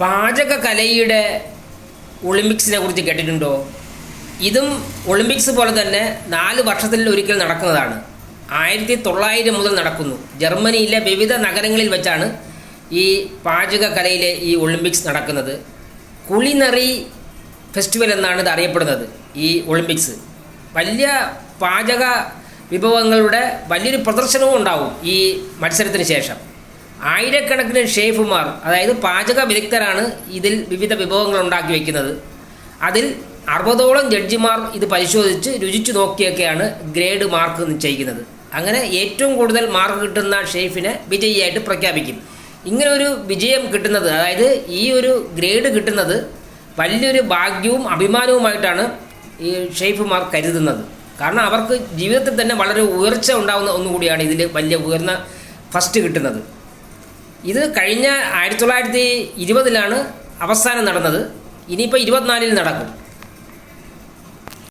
പാചക കലയുടെ ഒളിമ്പിക്സിനെ കുറിച്ച് കേട്ടിട്ടുണ്ടോ? ഇതും ഒളിമ്പിക്സ് പോലെ തന്നെ നാല് വർഷത്തിൽ ഒരിക്കൽ നടക്കുന്നതാണ്. ആയിരത്തി തൊള്ളായിരം മുതൽ നടക്കുന്നു. ജർമ്മനിയിലെ വിവിധ നഗരങ്ങളിൽ വെച്ചാണ് ഈ പാചക കലയിലെ ഈ ഒളിമ്പിക്സ് നടക്കുന്നത്. കുളിനറി ഫെസ്റ്റിവൽ എന്നാണ് ഇത് അറിയപ്പെടുന്നത് ഈ ഒളിമ്പിക്സ്. വലിയ പാചക വിഭവങ്ങളുടെ വലിയൊരു പ്രദർശനവും ഉണ്ടാവും ഈ മത്സരത്തിന് ശേഷം. ആയിരക്കണക്കിന് ഷേഫുമാർ അതായത് പാചക വിദഗ്ധരാണ് ഇതിൽ വിവിധ വിഭവങ്ങൾ ഉണ്ടാക്കി വയ്ക്കുന്നത് അതിൽ അറുപതോളം ജഡ്ജിമാർ ഇത് പരിശോധിച്ച് രുചിച്ചു നോക്കിയൊക്കെയാണ് ഗ്രേഡ് മാർക്ക് നിശ്ചയിക്കുന്നത്. അങ്ങനെ ഏറ്റവും കൂടുതൽ മാർക്ക് കിട്ടുന്ന ഷെയ്ഫിനെ വിജയിയായിട്ട് പ്രഖ്യാപിക്കും. ഇങ്ങനെ ഒരു വിജയം കിട്ടുന്നത് അതായത് ഈ ഒരു ഗ്രേഡ് കിട്ടുന്നത് വലിയൊരു ഭാഗ്യവും അഭിമാനവുമായിട്ടാണ് ഈ ഷെയ്ഫുമാർ കരുതുന്നത്. കാരണം അവർക്ക് ജീവിതത്തിൽ തന്നെ വളരെ ഉയർച്ച ഉണ്ടാകുന്ന ഒന്നുകൂടിയാണ് ഇതിൽ വലിയ ഉയർന്ന ഫസ്റ്റ് കിട്ടുന്നത്. ഇത് കഴിഞ്ഞ ആയിരത്തി തൊള്ളായിരത്തി ഇരുപതിലാണ് അവസാനം നടന്നത്. ഇനിയിപ്പോൾ ഇരുപത്തിനാലിൽ നടക്കും.